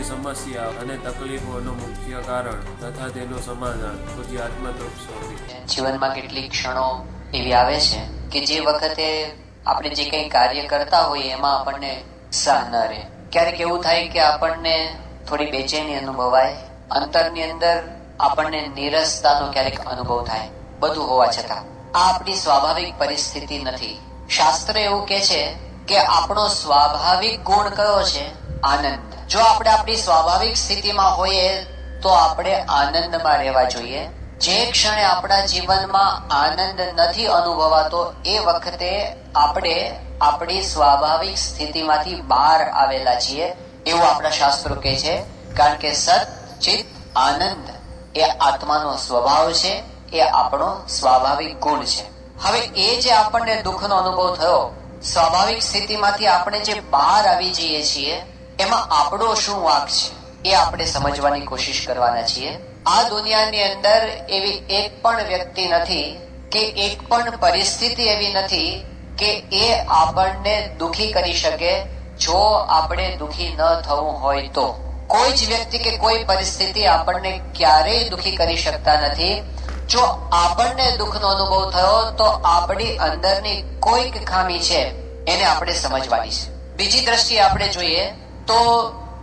બધી સમસ્યા અને તકલીફોનું મુખ્ય કારણ તથા તેનું સમાધાન પૂજ્ય આત્મતૃપ સ્વામી જીવનમાં કેટલીક ક્ષણો એવી આવે છે કે જે વખતે આપણે જે કંઈ કાર્ય કરતા હોઈએ એમાં આપણને ઉત્સાહ ન રહે. ક્યારેક એવું થાય કે આપણને થોડી બેચેની અનુભવાય, અંતરની અંદર આપણને નીરસતાનો ક્યારેક અનુભવ થાય, બધું હોવા છતાં. આ આપણી સ્વાભાવિક પરિસ્થિતિ નથી. શાસ્ત્ર એવું કે છે કે આપણો સ્વાભાવિક ગુણ કયો છે? આનંદ. જો આપણે આપણી સ્વાભાવિક સ્થિતિમાં હોઈએ, તો આપણે આનંદમાં રહેવા જોઈએ. જે ક્ષણે આપણા જીવનમાં આનંદ નથી અનુભવાતો, એ વખતે આપણે આપણી સ્વાભાવિક સ્થિતિમાંથી બહાર આવેલા છીએ, એવું આપણા શાસ્ત્રો કહે છે. કારણ કે સત, ચિત્ત, આનંદ એ આત્માનો સ્વભાવ છે, એ આપણો સ્વાભાવિક ગુણ છે. હવે એ જે આપણને દુઃખનો અનુભવ થયો, સ્વાભાવિક સ્થિતિમાંથી આપણે જે બહાર આવી જઈએ છીએ એમાં આપણો શું વાંક છે એ આપણે સમજવાની કોશિશ કરવાના છીએ. આ દુનિયાની અંદર એવી એક પણ વ્યક્તિ નથી કે એક પણ પરિસ્થિતિ એવી નથી કે એ આપણને દુખી કરી શકે જો આપણે દુખી ન થવું હોય તો. કોઈ જ વ્યક્તિ કે કોઈ પરિસ્થિતિ આપણને ક્યારેય દુખી કરી શકતા નથી. જો આપણને દુઃખનો અનુભવ થયો તો આપણી અંદરની કોઈક ખામી છે એને આપણે સમજવાની છે. બીજી દ્રષ્ટિએ આપણે જોઈએ તો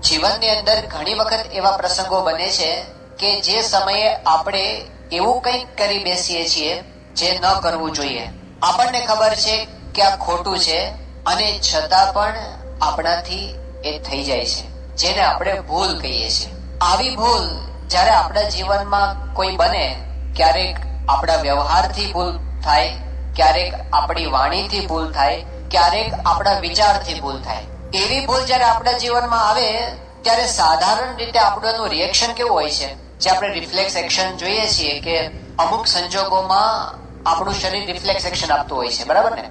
જીવનની અંદર ઘણી વખત એવા પ્રસંગો બને છે કે જે સમયે આપણે એવું કંઈક કરી બેસીએ છીએ જે ન કરવું જોઈએ. આપણને ખબર છે કે આ ખોટું છે અને છતાં પણ આપણાથી એ થઈ જાય છે, જેને આપણે ભૂલ કહીએ છીએ. આવી ભૂલ જ્યારે આપણા જીવનમાં કોઈ બને, ક્યારેક આપણા વ્યવહારથી ભૂલ થાય, ક્યારેક આપણી વાણીથી ભૂલ થાય, ક્યારેક આપણા વિચારથી ભૂલ થાય. એવી ભૂલ જ્યારે આપણા જીવનમાં આવે, ત્યારે સાધારણ રીતે આપણું રિએક્શન કેવું હોય છે? જે આપણે રિફ્લેક્સ એક્શન જોઈએ છીએ કે અમુક સંજોગોમાં આપણું શરીર રિફ્લેક્સ એક્શન આપતું હોય છે, બરાબર ને?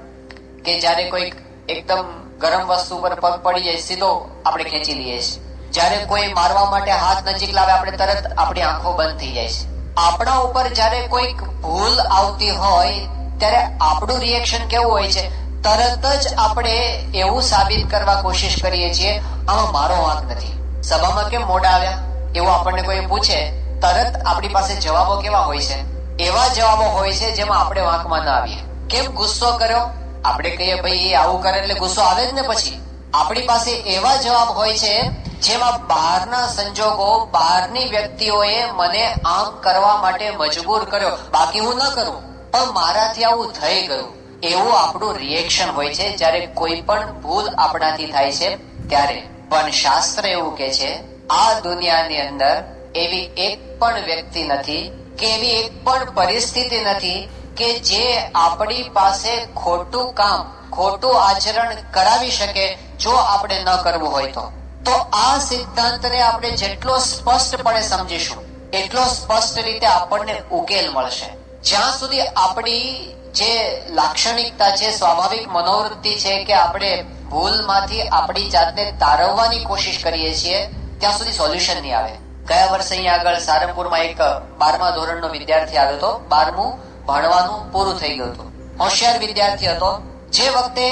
કે જ્યારે કોઈ એકદમ ગરમ વસ્તુ પર પગ પડી જાય, સીધો આપણે ખેંચી લઈએ છીએ. જ્યારે કોઈ મારવા માટે હાથ નજીક લાવે, આપણે તરત આપણી આંખો બંધ થઈ જાય છે. આપણા ઉપર જ્યારે કોઈક ભૂલ આવતી હોય, ત્યારે આપણું રિએક્શન કેવું હોય છે? તરત જ આપણે એવું સાબિત કરવા કોશિશ કરીએ છીએ આમાં મારો વાંક નથી. સભામાં કેમ મોડા આવ્યા? એવું આપણને કોઈ પૂછે, તરત આપણી પાસે જવાબો કેવા હોય છે? એવા જવાબો હોય છે જેમાં આપણે વાંકમાં ના આવીએ. કેમ ગુસ્સો કર્યો? આપણે કહીએ, ભાઈ, એ આવું કરે એટલે ગુસ્સો આવે જ ને પછી. આપણી પાસે એવા જવાબ હોય છે જેમાં બહારના સંજોગો, બહારની વ્યક્તિઓએ મને આમ કરવા માટે મજબૂર કર્યો. બાકી હું ન કરું, પણ મારાથી આવું થઈ ગયું. એવું આપણું રિએક્શન હોય છે જ્યારે કોઈ પણ ભૂલ આપણાથી થાય છે ત્યારે. પણ શાસ્ત્ર એવું કે છે, આ દુનિયાની અંદર એવી એક પણ વ્યક્તિ નથી કે એવી એક પણ પરિસ્થિતિ નથી કે જે આપણી પાસે ખોટું કામ, ખોટું આચરણ કરાવી શકે જો આપણે ન કરવું હોય તો. તો આ સિદ્ધાંતને આપણે જેટલો સ્પષ્ટપણે સમજીશું, એટલો સ્પષ્ટ રીતે આપણને ઉકેલ મળશે. જ્યાં સુધી આપણી જે લાક્ષણિકતા છે, સ્વાભાવિક મનોવૃત્તિ છે કે આપણે ભૂલમાંથી આપણી જાતને તારવવાની કોશિશ કરીએ છીએ, ત્યાં સુધી સોલ્યુશન નહીં આવે. ગયા વર્ષે અહીંયા આગળ સારંગપુરમાં એક બારમા ધોરણનો વિદ્યાર્થી આવ્યો હતો. બારમું ભણવાનું પૂરું થઈ ગયું હતું. હોશિયાર વિદ્યાર્થી હતો. જે વખતે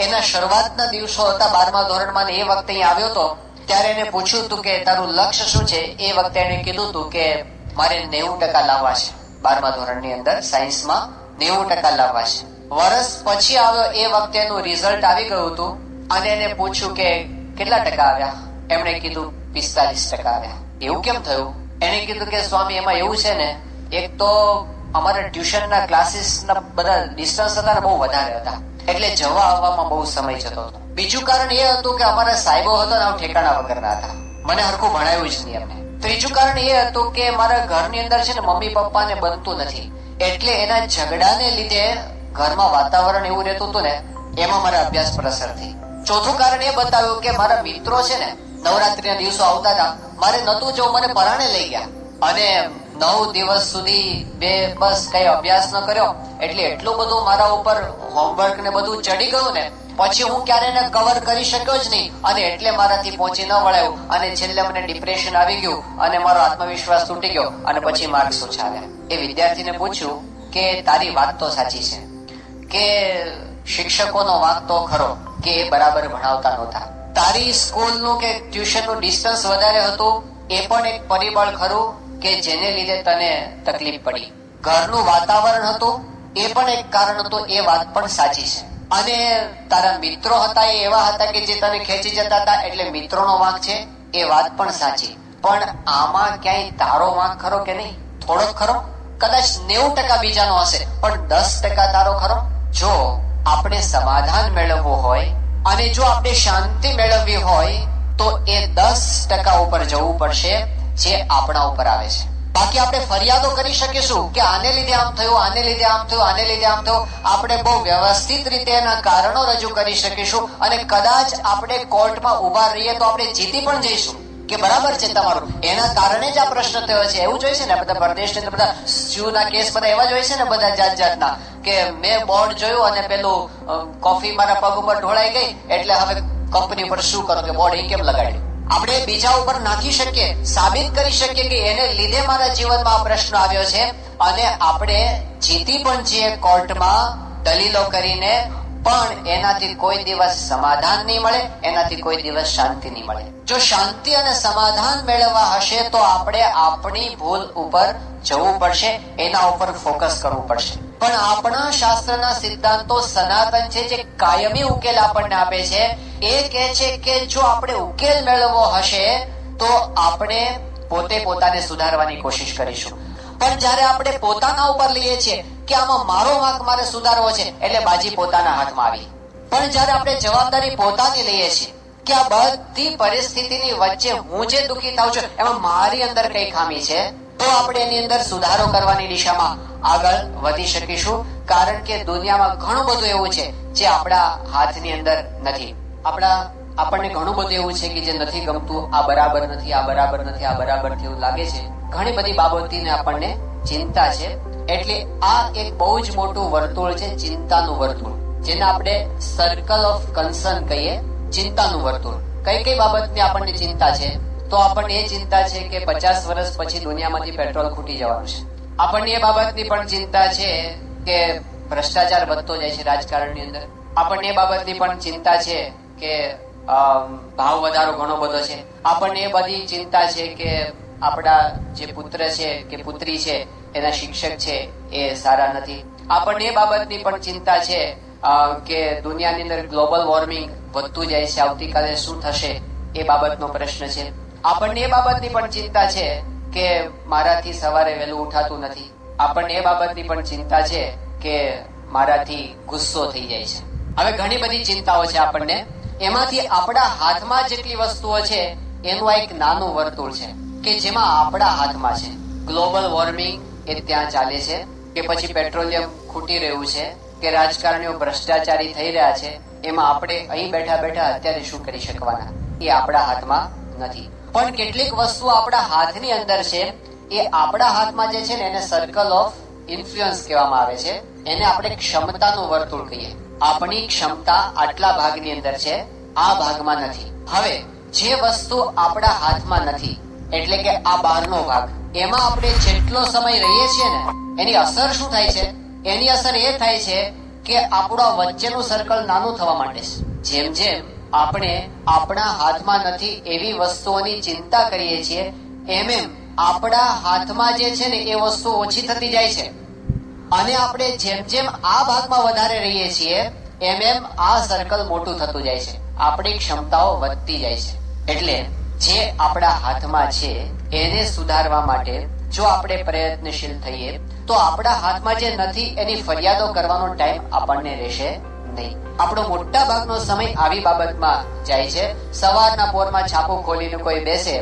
એના શરૂઆતના દિવસો હતા બારમા ધોરણમાં એ વખતે અહીંયા આવ્યો હતો, ત્યારે એને પૂછ્યું હતું કે તારું લક્ષ્ય શું છે? એ વખતે એને કીધું હતું કે મારે નેવું ટકા લાવવા છે બારમા ધોરણની અંદર સાયન્સમાં. નેવું ટકા લાવવા છે વર્ષ પછી આવ્યો એ વખતે એનું રિઝલ્ટ આવી ગયું હતું અને એને પૂછ્યું કે કેટલા ટકા આવ્યા? એમણે કીધું પિસ્તાલીસ ટકા આવ્યા. એવું કેમ થયું? એને કીધું કે સ્વામી, એમાં એવું છે ને, એક તો અમારા ટ્યુશનના ક્લાસીસના બધા ડિસ્ટન્સ હતા બહુ વધારે હતા. એટલે જવા આવવામાં બહુ સમય જતો હતો. બીજું કારણ એ હતું કે અમારા સાહેબો હતો ને ઠેકાણા વગરના હતા. મને હરખું ભણાવ્યું જ નહીં એમને. ત્રીજું કારણ એ હતું કે મારા ઘરની અંદર છે ને મમ્મી પપ્પાને બનતું નથી. એટલે એના ઝઘડાને લીધે ઘરમાં વાતાવરણ એવું રહેતું હતું ને, એમાં મારા અભ્યાસ પર અસર થઈ. ચોથું કારણ એ બતાવ્યું કે મારા મિત્રો છે ને, નવરાત્રીના દિવસો આવતા હતા, મારે નતું જવું, મને પરાણે લઈ ગયા. અને નવ દિવસ સુધી બે બસ કઈ અભ્યાસ ન કર્યો, એટલે એટલું બધું મારા ઉપર હોમવર્ક ને બધું ચડી ગયું ને પછી હું ક્યારે એને કવર કરી શક્યો જ નહીં. અને એટલે મારાથી પહોંચી ન વળાયું. અને છેલ્લે મને ડિપ્રેશન આવી ગયું અને મારો આત્મવિશ્વાસ તૂટી ગયો. અને પછી માર્ક્સ આવ્યા એ વિદ્યાર્થીને પૂછ્યું કે તારી વાત તો સાચી છે. કે શિક્ષકોનો વાંક તો ખરો, કે એ બરાબર ભણાવતા નહોતા. તારી સ્કૂલનું કે ટ્યુશનનું ડિસ્ટન્સ વધારે હતું, એ પણ એક પરિબળ ખરું કે જેને લીધે તને તકલીફ પડી. ઘરનું વાતાવરણ હતું, એ પણ એક કારણ હતું, એ વાત પણ સાચી છે. અને તારા મિત્રો હતા એ એવા હતા કે જે તને ખેંચી જતા હતા, એટલે મિત્રોનો વાંક છે, એ વાત પણ સાચી. પણ આમાં ક્યાંય તારો વાંક ખરો કે નહીં? થોડોક ખરો? કદાચ નેવું ટકા બીજાનો હશે, પણ દસ ટકા તારો ખરો? જો આપણે સમાધાન મેળવવું હોય અને જો આપણે શાંતિ મેળવવી હોય, તો એ દસ ટકા ઉપર જવું પડશે જે આપણા ઉપર આવે છે. બાકી આપણે ફરિયાદો કરી શકીશું કે આને લીધે આમ થયું, આને લીધે આમ થયું, આને લીધે આમ થયું. આપણે બહુ વ્યવસ્થિત રીતે એના કારણો રજૂ કરી શકીશું અને કદાચ આપણે કોર્ટમાં ઊભા રહીએ તો આપણે જીતી પણ જઈશું. કે બરાબર છે તમારું? એના કારણે જ આ પ્રશ્ન થયો છે. એવું જોઈએ છે ને? બધા પ્રદેશની અંદર બધા સ્યુના કેસ, બધા એવા જ હોય છે ને બધા જાત જાતના કે મેં બોર્ડ જોયું અને પેલું કોફી મારા પગ ઉપર ઢોળાઈ ગઈ. એટલે હવે કંપની પર શું કરો કે બોર્ડ એ કેમ લગાડ્યું? આપણે બીજા ઉપર નાખી શકીએ, સાબિત કરી શકીએ કે એને લીધે મારા જીવનમાં આ પ્રશ્ન આવ્યો છે. અને આપણે જીતી પણ છીએ કોર્ટમાં દલીલો કરીને પણ એનાથી કોઈ દિવસ સમાધાન નહીં મળે, એનાથી કોઈ દિવસ શાંતિ નહીં મળે. જો શાંતિ અને સમાધાન મેળવવા હશે તો આપણે આપણી ભૂલ ઉપર જવું પડશે, એના ઉપર ફોકસ કરવું પડશે. પણ આપણા શાસ્ત્રના સિદ્ધાંતો સનાતન છે, જે કાયમી ઉકેલ આપણને આપે છે, એ કહે છે કે જો આપણે ઉકેલ મેળવવો હશે, તો આપણે પોતે પોતાને સુધારવાની કોશિશ કરીશું. પણ જ્યારે આપણે પોતાના ઉપર લઈએ છીએ કે આમાં મારો વાંક મારે સુધારવો છે, એટલે બાજી પોતાના હાથમાં આવી. પણ જ્યારે આપણે જવાબદારી પોતાની લઈએ છીએ કે આ બધી પરિસ્થિતિની વચ્ચે હું જે દુઃખી થાઉં છું, એમાં મારી અંદર કઈ ખામી છે, તો આપણે એની અંદર સુધારો કરવાની દિશામાં આગળ વધી શકીશું, કારણ કે દુનિયામાં ઘણું બધું એવું છે જે આપણા હાથની અંદર નથી. આપણા, આપણને ઘણું બધું એવું છે કે જે નથી ગમતું, આ બરાબર નથી, આ બરાબર નથી, આ બરાબર એવું લાગે છે. ઘણી બધી બાબતોની આપણને ચિંતા છે. એટલે આ એક બહુ જ મોટું વર્તુળ છે ચિંતાનું વર્તુળ, જેને આપણે સર્કલ ઓફ કન્સર્ન કહીએ, ચિંતાનું વર્તુળ. કઈ કઈ બાબતની આપણને ચિંતા છે? તો આપણને એ ચિંતા છે કે પચાસ વર્ષ પછી દુનિયામાંથી પેટ્રોલ ખૂટી જવાનું છે. આપણને એ બાબતની પણ ચિંતા છે કે ભ્રષ્ટાચાર વધતો જાય છે રાજકારણની અંદર. આપણને એ બાબતની પણ ચિંતા છે કે ભાવ વધારો ઘણો બધો છે. આપણને એ બધી ચિંતા છે કે આપણા જે પુત્ર છે કે પુત્રી છે, એના શિક્ષક છે, એ સારા નથી. આપણને એ બાબતની પણ ચિંતા છે કે દુનિયાની અંદર ગ્લોબલ વોર્મિંગ વધતું જાય છે, આવતીકાલે શું થશે, એ બાબતનો પ્રશ્ન છે. આપણને એ બાબતની પણ ચિંતા છે કે મારાથી સવારે વહેલું ઉઠાતું નથી. આપણને એ બાબતની પણ ચિંતા છે કે મારાથી ગુસ્સો થઈ જાય છે. હવે ઘણી બધી ચિંતાઓ છે આપણને. એમાંથી આપણા હાથમાં જેટલી વસ્તુઓ છે, એનું એક નાનું વર્તુળ છે. કે જેમાં આપણા હાથમાં છે. ગ્લોબલ વોર્મિંગ એ ત્યાં ચાલે છે કે પછી પેટ્રોલિયમ ખૂટી રહ્યું છે, કે રાજકારણીઓ ભ્રષ્ટાચારી થઈ રહ્યા છે, એમાં આપણે અહીં બેઠા બેઠા અત્યારે શું કરી શકવાના? એ આપણા હાથમાં નથી. પણ કેટલીક વસ્તુઓ આપણા હાથની અંદર છે, એ આપણા હાથમાં જે છે ને એને સર્કલ ઓફ ઇન્ફ્લુઅન્સ કહેવામાં આવે છે. એને આપણે ક્ષમતાનું વર્તુળ કહીએ. આપણી ક્ષમતા આટલા ભાગની અંદર છે, આ ભાગમાં નથી. હવે, જે વસ્તુ આપણા હાથમાં નથી એટલે કે આ બહારનો ભાગ. એમાં આપણે જેટલો સમય રહીએ છીએ ને, એની અસર શું થાય છે? એની અસર એ થાય છે કે આપણું વચ્ચેનું સર્કલ નાનું થવા માંડે છે. જેમ જેમ આપણે આપણા હાથમાં નથી એવી વસ્તુઓની ચિંતા કરીએ છીએ, એમ એમ આપણા હાથમાં જે છે ને એ વસ્તુ ઓછી થતી જાય છે. અને આપણે જેમ જેમ આ ભાગમાં વધારે રહીએ છીએ, એમ એમ આ સર્કલ મોટું થતું જાય છે. આપણી ક્ષમતાઓ વધતી જાય છે. એટલે જે આપણા હાથમાં છે, એને સુધારવા માટે જો આપણે પ્રયત્નશીલ થઈએ, તો આપણા હાથમાં જે નથી, એની ફરિયાદો કરવાનો ટાઈમ આપણને રહેશે નહીં. આપણો મોટા ભાગનો સમય આવી બાબતમાં જાય છે. સવારના પોરમાં છાપું ખોલીને કોઈ બેસે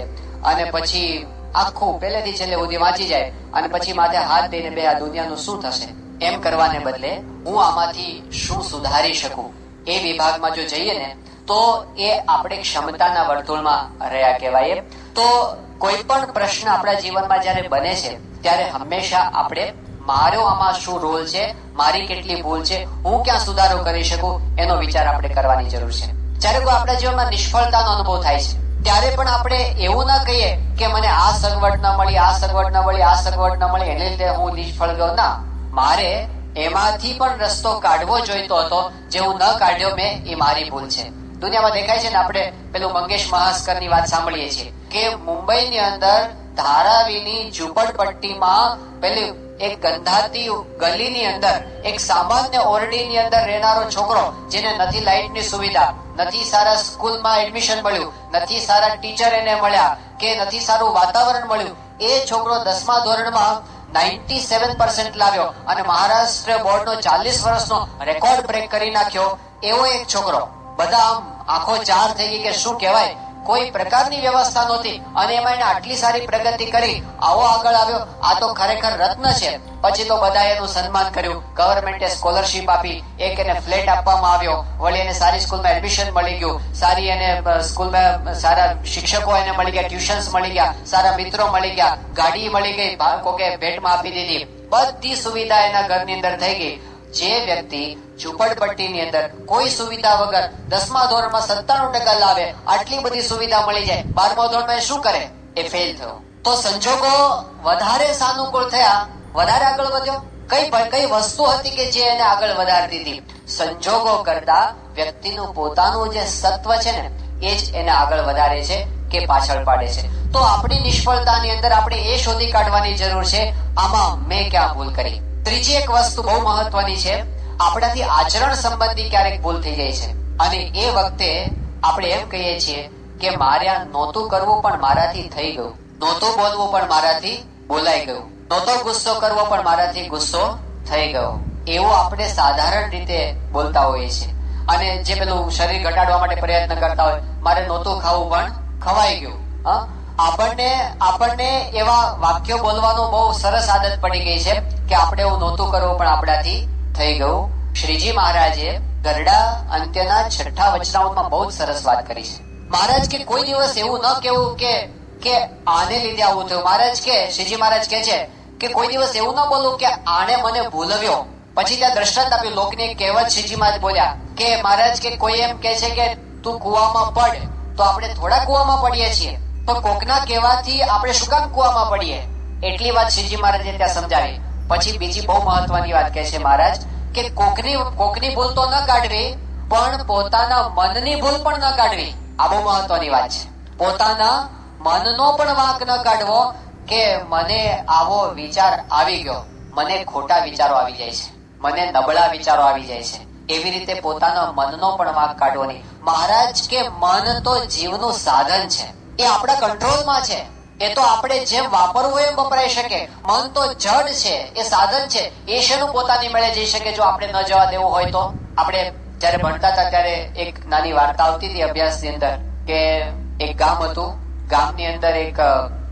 અને પછી આખું પહેલેથી છેલ્લે સુધી વાંચી જાય અને પછી માથે હાથ દઈને બે આ દુનિયાનું શું થશે? એમ કરવાને બદલે હું આમાંથી શું સુધારી શકું? એ વિભાગમાં જો જઈએ ને તો એ આપણે ક્ષમતાના વર્તુળમાં રહ્યા કહેવાય તો કોઈ પણ પ્રશ્ન આપણા જીવનમાં જ્યારે બને છે, ત્યારે હંમેશા આપણે, મારો આમાં શું રોલ છે? મારી કેટલી ભૂલ છે? હું ક્યાં સુધારો કરી શકું? એનો વિચાર આપણે કરવાની જરૂર છે. જ્યારે કોઈ આપણા જીવનમાં નિષ્ફળતાનો અનુભવ થાય છે, ત્યારે પણ આપણે એવું ના કહીએ કે મને આ સગવડ ન મળી, આ સગવડ ન મળી, આ સગવડ ન મળી એને લીધે હું નિષ્ફળ ગયો. ના, મારે એમાંથી પણ રસ્તો કાઢવો જોઈતો હતો, જે હું ન કાઢ્યો મેં, એ મારી ભૂલ છે. દુનિયામાં દેખાય છે ને આપણે પેલું મંગેશ મહાસ્કરની વાત સાંભળીએ છીએ કે મુંબઈની અંદર ધારાવીની ઝુંપડપટ્ટીમાં પેલી એક ગંધાતી ગલીની અંદર, એક સામાન્ય ઓરડીની અંદર રહેનારો છોકરો, જેને નથી લાઇટની સુવિધા, નથી સારા સ્કૂલમાં એડમિશન મળ્યું, નથી સારા ટીચર એને મળ્યા, કે નથી સારું વાતાવરણ મળ્યું, એ છોકરો દસમા ધોરણમાં નાઇન્ટી સેવન પર્સન્ટ લાવ્યો અને મહારાષ્ટ્ર બોર્ડનો ચાલીસ વર્ષનો રેકોર્ડ બ્રેક કરી નાખ્યો, એવો એક છોકરો. બધા આમ આંખો ચાર થઈ ગઈ કે શું કહેવાય? કોઈ પ્રકારની વ્યવસ્થા નહોતી. અને એમાં એને આટલી સારી પ્રગતિ કરી. આવો આગળ આવ્યો. આ તો ખરેખર રત્ન છે. પછી તો બધા એનું સન્માન કર્યું. ગવર્મેન્ટે સ્કોલરશિપ આપી. એક એને ફ્લેટ આપવામાં આવ્યો. વળી એને સારી સ્કૂલમાં એડમિશન મળી ગયું. સારી એને સ્કૂલમાં સારા શિક્ષકો એને મળી ગયા ટ્યુશન્સ મળી ગયા, સારા મિત્રો મળી ગયા, ગાડી મળી ગઈ બાળકો કે ભેટમાં આપી દીધી. બધી સુવિધા એના ઘરની અંદર થઈ ગઈ. જે વ્યક્તિ ઝુંપડપટ્ટીની અંદર કોઈ સુવિધા વગર દસમા ધોરણમાં સત્તાણું ટકા લાવે, આટલી બધી સુવિધા મળી જાય. બારમા ધોરણમાં શું કરે? એ ફેલ થયો. તો સંજોગો વધારે સાનુકૂળ થયા, વધારે આગળ વધ્યો. કઈ કઈ વસ્તુ હતી કે જે એને આગળ વધારતી હતી સંજોગો કરતા વ્યક્તિનું પોતાનું જે સત્વ છે ને, એ જ એને આગળ વધારે છે કે પાછળ પાડે છે. તો આપણી નિષ્ફળતાની અંદર આપણે એ શોધી કાઢવાની જરૂર છે, આમાં મેં ક્યાં ભૂલ કરી? ત્રીજી એક વસ્તુ બહુ મહત્વની છે, આપણાથી આચરણ સંબંધી ક્યારેક ભૂલ થઈ જાય છે. અને એ વખતે આપણે એમ કહીએ છીએ કે મારે આ નહોતું કરવું પણ મારાથી થઈ ગયું. નહોતું બોલવું પણ મારાથી બોલાઈ ગયું. નહોતો ગુસ્સો કરવો પણ મારાથી ગુસ્સો થઈ ગયો. એવું આપણે સાધારણ રીતે બોલતા હોઈએ છીએ. અને જે પેલું શરીર ઘટાડવા માટે પ્રયત્ન કરતા હોય, મારે નહોતું ખાવું પણ ખવાઈ ગયું. હા? આપણને આપણને એવા વાક્યો બોલવાનો બહુ સરસ આદત પડી ગઈ છે કે આપણે એવું નહોતું કરવું, પણ આપણાથી થઈ ગયું. શ્રીજી મહારાજે ગરડા અંત્યના છઠ્ઠા વચનાઓમાં બહુ સરસ વાત કરી છે. મહારાજ કે કોઈ દિવસ એવું ન કેવું કે કે આને લીધે આવું થયું. મહારાજ કે, શ્રીજી મહારાજ કે છે કે કોઈ દિવસ એવું ન બોલું કે આને મને ભૂલવ્યો. પછી ત્યાં દ્રષ્ટાંત આપ્યું. લોકને કહેવત શ્રીજી મહારાજ બોલ્યા કે મહારાજ કે કોઈ એમ કે છે કે તું કુવામાં પડ, તો આપણે થોડા કુવામાં પડીએ છીએ. તો કોકના કહેવાથી આપણે શું કામ કુવામાં પડીએ? એટલી વાત શ્રીજી મહારાજે ત્યાં સમજાવી. પછી બીજી બહુ મહત્વની વાત કહે છે મહારાજ, કે કોકની કોકની ભૂલ તો ન કાઢવી, પણ પોતાના મનની ભૂલ પણ ન કાઢવી. આ બહુ મહત્વની વાત છે. પોતાના મનનો પણ વાંક ન કાઢવો, કે મને આવો વિચાર આવી ગયો. મને ખોટા વિચારો આવી જાય છે. મને નબળા વિચારો આવી જાય છે. એવી રીતે પોતાના મનનો પણ વાંક કાઢવો નહીં. મહારાજ કે મન તો જીવનું સાધન છે. એ આપણા કંટ્રોલમાં છે. એ તો આપણે જેમ વાપરવું એમ વપરાઈ શકે. મન તો જડ છે, એ સાધન છે. એ શેનું પોતાની મેળે જઈ શકે જો આપણે ન જવા દેવું હોય તો? આપણે જયારે ભણતા હતા ત્યારે એક નાની વાર્તા આવતી હતી અભ્યાસની અંદર કે એક ગામ હતું. ગામની અંદર એક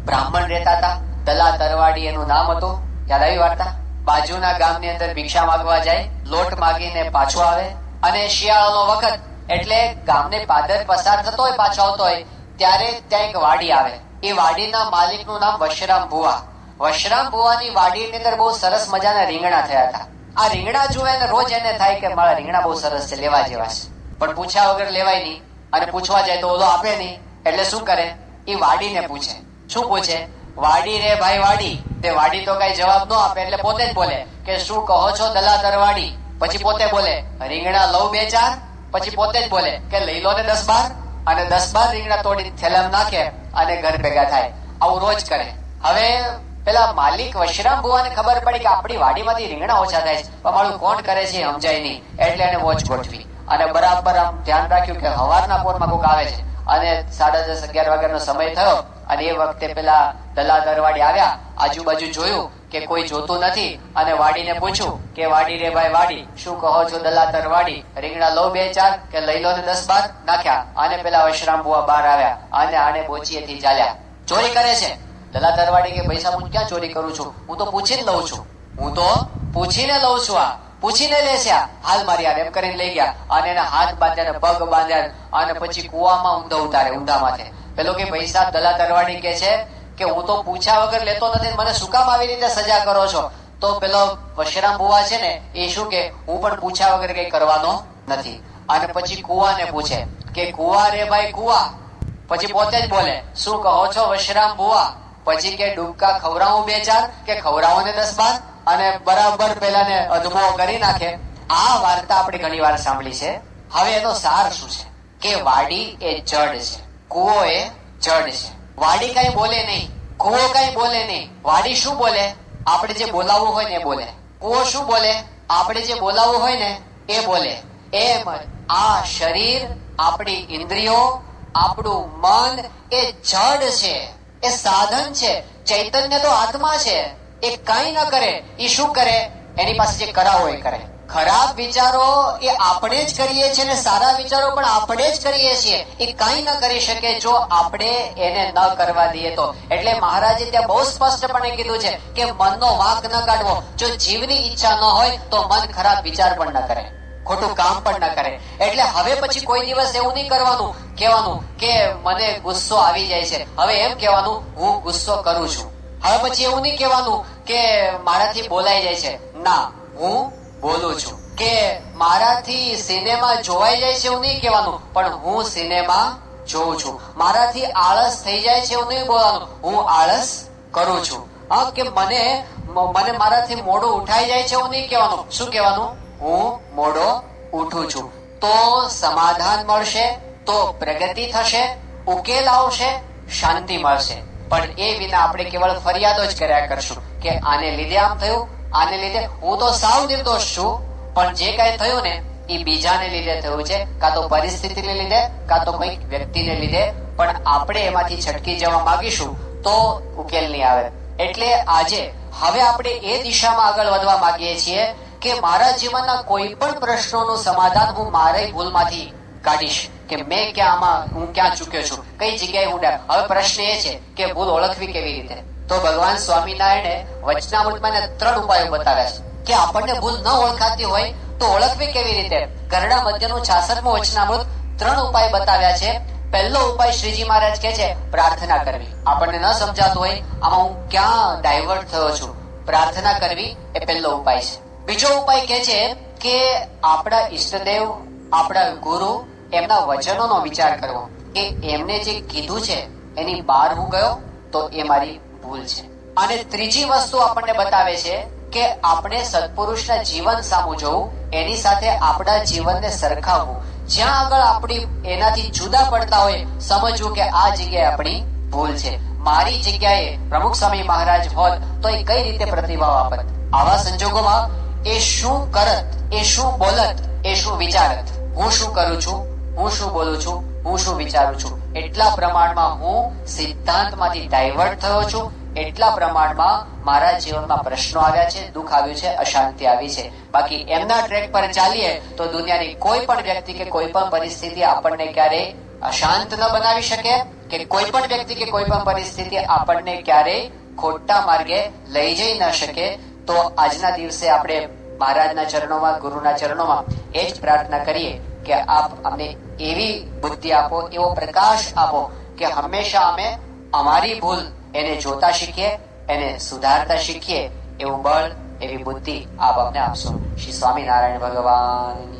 બ્રાહ્મણ રહેતા હતા. દલા તરવાડી એનું નામ હતું. યાદ આવી વાર્તા? બાજુના ગામની અંદર ભિક્ષા માંગવા જાય, લોટ માગીને પાછો આવે અને શિયાળાનો વખત. એટલે ગામને પાદર પસાર થતો હોય, પાછો આવતો હોય. ત્યારે ત્યાં એક વાડી આવે. એ વાડીના માલિકનું નામ વશરામ ભુવા. વશરામ ભુવાની વાડીની અંદર બહુ સરસ મજાના રીંગણા થયા હતા. આ રીંગણા જુએ ને રોજ એને થાય કે મારા રીંગણા બહુ સરસ છે, લેવા જેવા છે. પણ પૂછ્યા વગર લેવાય નહીં. અને પૂછવા જાય તો ઓલો આપે નહીં. એટલે શું કરે? એ વાડીને પૂછે. શું પૂછે? વાડી રે ભાઈ, વાડી. તે વાડી તો કઈ જવાબ ન આપે, એટલે પોતે જ બોલે કે, શું કહો છો દલાતર વાડી? પછી પોતે બોલે, રીંગણા લઉં બે ચાર. પછી પોતે જ બોલે કે, લઈ લો ને દસ બાર. અને દસ બાર રીંગણા તોડી થેલામાં નાખે અને ઘર ભેગા થાય. આવું રોજ કરે. હવે પેલા માલિક વશરામ ભુવાને ખબર પડી કે આપણી વાડીમાંથી રીંગણા ઓછા થાય છે. પણ મારું કોણ કરે છે સમજાય નહીં. એટલે એને વોચ ગોઠવી. અને બરાબર આમ ધ્યાન રાખ્યું કે હવારના પોરમાં કોક આવે છે. અને સાડા દસ, અગિયાર વાગ્યાનો સમય થયો અને એ વખતે પેલા દલા દરવાડી આવ્યા. આજુબાજુ જોયું. કે કોઈ જોતું નથી અને વાડીને પૂછ્યું કે, વાડી રે ભાઈ, વાડી, શું કહો છો દલાતર વાડી? રીંગણા લો બે, ચાર, કે લઈ લો ને દસ બાર નાખ્યા. અને પેલા વશરામ બુઆ બહાર આવ્યા. અને આને બોચીએથી ચાલ્યા. ચોરી કરે છે. દલાતર વાડી કે, પૈસા હું ક્યાં ચોરી કરું છું? હું તો પૂછીને લઉં છું. હું તો પૂછીને લઉં છું આ. પૂછીને લે છે આ. હાલ મારી એમ કરીને લઈ ગયા. અને એના હાથ બાંધ્યા પગ બાંધ્યા અને પછી કુવામાં ઊંધા ઉતારે ઊંધા માથે. પેલો કે, પૈસા દલા તરવાડી કે છે? કે હું તો પૂછ્યા વગર લેતો નથી, મને શું કામ આવી રીતે સજા કરો છો? તો પેલો વશરામ બુવા છે ને, એ શું કે, હું પણ પૂછ્યા વગર કઈ કરવાનો નથી. અને પછી કુવાને પૂછે કે, કુવા રે ભાઈ, કુવા? પછી પોતે જ બોલે, શું કહો છો વશરામ બુવા? પછી કે, ડૂબકા ખવડાવું બે ચાર, કે ખવડાવો ને દસ બાર? અને બરાબર પેલાને અધમો કરી નાખે. આ વાર્તા આપણે ઘણી વાર સાંભળી છે. હવે એનો સાર શું છે? કે વાડી એ જડ છે. કુવો એ જડ છે. વાડી કઈ બોલે નહીં, કુવો કઈ બોલે નહીં. વાડી શું બોલે? આપણે જે બોલાવવું હોય ને બોલે. કુવો શું બોલે? આપણે જે બોલાવવું હોય ને એ બોલે. એમ આ શરીર, આપણી ઇન્દ્રિયો, આપણું મન એ જડ છે, એ સાધન છે, ચૈતન્ય તો આત્મા છે. એ કઈ ન કરે એ શું કરે? એની પાસે જે કરાવો એ કરે. ખરાબ વિચારો એ આપણે જ કરીએ છીએ ને સારા વિચારો પણ આપણે જ કરીએ છીએ. એ કઈ ન કરી શકે જો આપણે એને ન કરવા દઈએ તો. એટલે મહારાજે ત્યાં બહુ સ્પષ્ટપણે કીધું છે કે મનનો વાંક ન કાઢવો. જો જીવની ઈચ્છા ન હોય તો મન ખરાબ વિચાર પણ ન કરે. ખોટું કામ પણ ન કરે. એટલે હવે પછી કોઈ દિવસ એવું નહીં કરવાનું. કહેવાનું કે મને ગુસ્સો આવી જાય છે. હવે એમ કહેવાનું, હું ગુસ્સો કરું છું. હવે પછી એવું નહીં કહેવાનું કે મારાથી બોલાઈ જાય છે. ના, હું બોલું છું કે મારાથી સિનેમા જોવાઈ જાય છે એવું નહીં કહેવાનું, પણ હું સિનેમા જોઉં છું. મારાથી આળસ થઈ જાય છે એવું નહીં બોલવાનું, હું આળસ કરું છું. હા, કે મને મને મારાથી મોડો ઉઠાઈ જાય છે એવું નહીં કહેવાનું. શું કહેવાનું? હું મોડો ઉઠું છું. તો સમાધાન મળશે, તો પ્રગતિ થશે, ઉકેલ આવશે, શાંતિ મળશે. પણ એ વિના આપણે કેવળ ફરિયાદો જ કર્યા કરશું કે આને લીધે આમ થયું આને લીધે હું તો સાવ નિર્દોષ છું. પણ જે કાંઈ થયું ને, એ બીજાને લીધે થયું છે. કાં તો પરિસ્થિતિને લીધે, કાં તો કોઈક વ્યક્તિને લીધે. પણ આપણે એમાંથી છટકી જવા માંગીશું તો ઉકેલ નહીં આવે. એટલે આજે હવે આપણે એ દિશામાં આગળ વધવા માંગીએ છીએ કે મારા જીવનના કોઈ પણ પ્રશ્નોનું સમાધાન હું મારી ભૂલમાંથી કાઢીશ. કે મેં ક્યાં આમાં, હું ક્યાં ચૂક્યો છું? કઈ જગ્યાએ હું હવે પ્રશ્ન એ છે કે ભૂલ ઓળખવી કેવી રીતે? તો ભગવાન સ્વામિનારાયણે વચનામૃતમાં ત્રણ ઉપાયો બતાવ્યા છે. કે આપણને ભૂલ ન ઓળખાતી હોય તો ઓળખવી કેવી રીતે? કરણા મધ્યનું છાસઠમું વચનામૃત ત્રણ ઉપાય બતાવ્યા છે. પહેલો ઉપાય શ્રીજી મહારાજ કે છે, પ્રાર્થના કરવી. આપણને ન સમજાતું હોય, આમાં હું ક્યાં ડાયવર્ટ થયો છું? પ્રાર્થના કરવી એ પહેલો ઉપાય છે. બીજો ઉપાય કે છે કે આપણા ઈષ્ટદેવ, આપણા ગુરુ એમના વચનોનો વિચાર કરવો. કે એમને જે કીધું છે, એની બહાર હું ગયો, તો એ મારી ભૂલ છે. અને ત્રીજી વસ્તુ આપણને બતાવે છે કે આપણે સત્પુરુષના જીવન સામું જોવું, એની સાથે આપણા જીવનને સરખાવવું. જ્યાં આગળ આપણી એનાથી જુદા પડતા હોય, સમજવું કે આ જગ્યાએ આપણી ભૂલ છે. મારી જગ્યાએ પ્રમુખ સ્વામી મહારાજ હોત, તો એ કઈ રીતે પ્રતિભાવ આપત? આવા સંજોગોમાં એ શું કરત, એ શું બોલત, એ શું વિચારત? હું શું કરું છું? હું શું બોલું છું? હું શું વિચારું છું? એટલા પ્રમાણમાં હું સિદ્ધાંતમાંથી ડાયવર્ટ થયો છું. એટલા પ્રમાણમાં મારા જીવનમાં પ્રશ્નો આવ્યા છે, દુઃખ આવ્યું છે, અશાંતિ આવી છે. બાકી એમના ટ્રેક પર ચાલીએ તો દુનિયાની કોઈ પણ વ્યક્તિ કે કોઈ પણ પરિસ્થિતિ આપણને ક્યારેય અશાંત ન બનાવી શકે કે કોઈ પણ વ્યક્તિ કે કોઈ પણ પરિસ્થિતિ આપણને ક્યારેય ખોટા માર્ગે લઈ જઈ ન શકે. તો આજના દિવસે આપણે મહારાજના ચરણોમાં, ગુરુના ચરણોમાં એ જ પ્રાર્થના કરીએ. કે આપ અમને એવી બુદ્ધિ આપો, એવો પ્રકાશ આપો કે હંમેશા અમે અમારી ભૂલ એને જોતા શીખીએ, એને સુધારતા શીખીએ, એવું બળ, એવી બુદ્ધિ આપ અમને આપશો. શ્રી સ્વામિનારાયણ ભગવાન